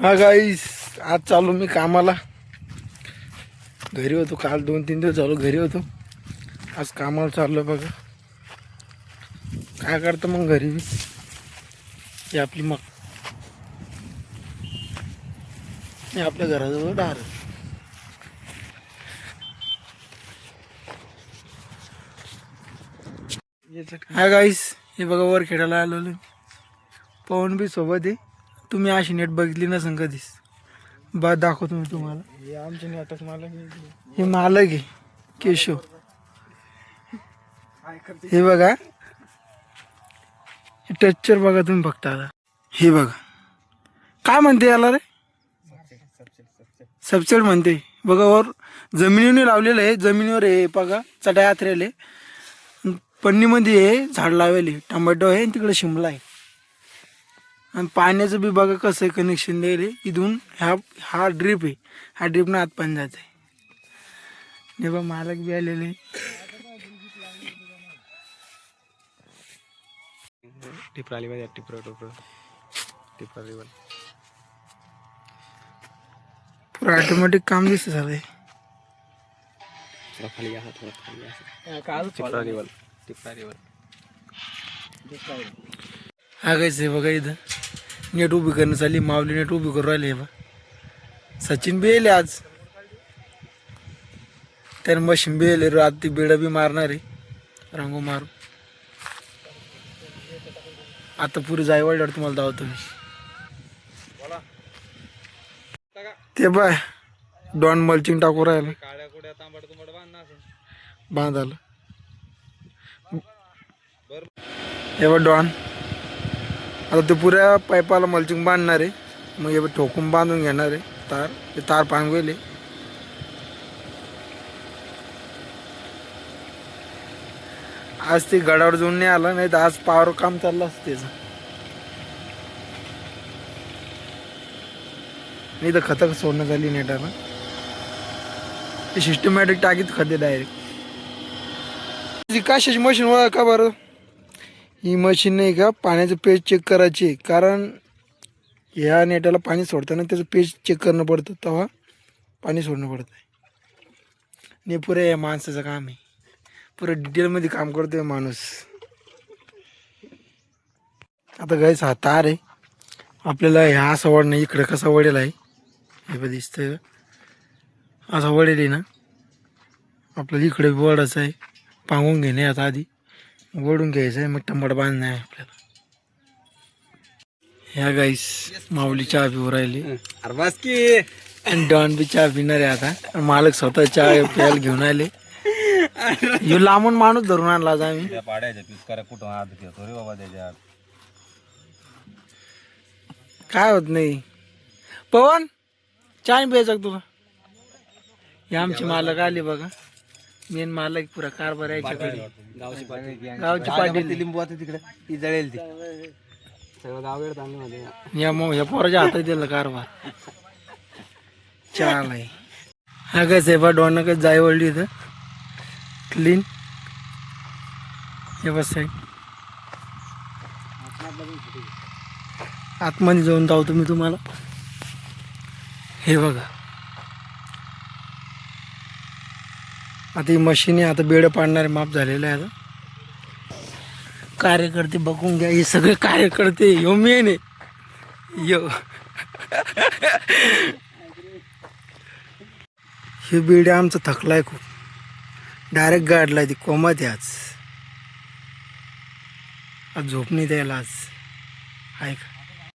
हा गाईस आज चालू मी कामाला. घरी होतो काल दोन तीन दिवस चालू घरी होतो. आज कामाला चाललो बघा. काय करतं मग घरी बी ही आपली मग हे आपल्या घराजवळ डार हा गाईस हे बघा वर खेळायला आलेलो पवन बी सोबत आहे. तुम्ही अशी नेट बघितली नसेल कधीच. बा दाखवतो मी तुम्हाला. हे आमचे नाटक मला हे मालक आहे केशव. हे बघा. हे टेक्चर बघा तुम्ही फक्त आता. हे बघा. काय म्हणते याला रे? सबसेट म्हणते. बघा वर जमिनीवर लावलेलं आहे. जमिनीवर आहे बघा चटाई आथरेले पन्नीमध्ये आहे झाड लावले टमाटो आहे आणि तिकडे शिमला आहे. आणि पाण्याचं बी बघा कसं आहे कनेक्शन द्यायला. इथून ह्या हा ड्रीप आहे. हा ड्रीपनं आत पाणी जात आहे हे बघ मालक बी आलेले. टिपराली मध्ये टिपर टोपर टिपराली पुरं ऑटोमॅटिक काम दिसतं झालंय. थोडा खाली घ्या थोडा खाली हा कायच बघा इथं. नेट उभी करणं चालली माऊली नेट उभी करून राहिली बा. सचिन बी येले आज. त्याने मशीन बी येले रात ती बेडा बी मारणार आहे रांगो मारू आता पुरी जाय वाढल्यावर तुम्हाला धावतो मी. ते बाय डॉन मल्चिंग टाकू राहिलं. काळ्या कुड्या हे डॉन. आता ते पुऱ्या पाईपाला मल्चिंग बांधणार आहे. मग हे ठोकून बांधून घेणार आहे. तार ते तार पांगवेले आज ते गडावर जाऊन नाही आला नाही तर आज पावर काम चाललं असतं त्याचं. नाही तर खतं सोडण्यात आली नेटाला ते सिस्टमॅटिक टाकीत खते डायरेक्ट कशाची मशीन ओळख का बरं. ही मशीन नाही का पाण्याचं पेज चेक करायची. आहे. कारण ह्या नेटाला पाणी सोडताना त्याचं पेज चेक करणं पडतं. तेव्हा पाणी सोडणं पडतं नाही पुरे या माणसाचं काम आहे. पुरं डिटेलमध्ये काम करतोय माणूस. आता गायच हा तार आहे. आपल्याला ह्या असा वाढणं नाही इकडं कसा वडेल आहे हे पण दिसतं असा वडेल आहे ना. आपल्याला इकडे वडाचं आहे. पांगून घेणे आता आधी. ओढून घ्यायचं आहे मग टमाट बांधणं आहे आपल्याला. ह्या गाईस माऊली चहा पिऊ राहिली. की. आणि डॉन बी चहा पिणार आहे आता. मालक स्वतः चहा प्यायला घेऊन आले. ह्यो लांबून माणूस धरून आणला आज आम्ही. त्या पाड्याच्या पिचकाऱ्या कुठं हात घेतो रे बाबा त्याच्यात. काय होत नाही. पवन चहा नाही प्यायचा का तुला? हे आमचे मालक आले बघा. मेन मालक पुरा कारभार आहे याच्याकडे. गावची पाटील. लिंबू आता तिकडे. ती जळेल ती. सगळं तांदूळमध्ये. या मग ह्या पोराच्या हातात दिलं कारभार. चाल आहे. हा काय सेफा डॉन काय जाय वळली इथं. क्लीन हे बस आतमध्ये जाऊन जाऊ तुम्ही तुम्हाला. हे बघा. आता ही मशीन आहे आता बेड पाडणारे माप झालेलं आहे आता कार्यकर्ते बघून घ्या हे सगळे कार्यकर्ते यो मेन आहे. यो. हे बेड आमचं थकलाय खूप. डायरेक्ट गाडलाय ती कोमात आहे आज. आज झोप नाही द्यायला आज. ऐका.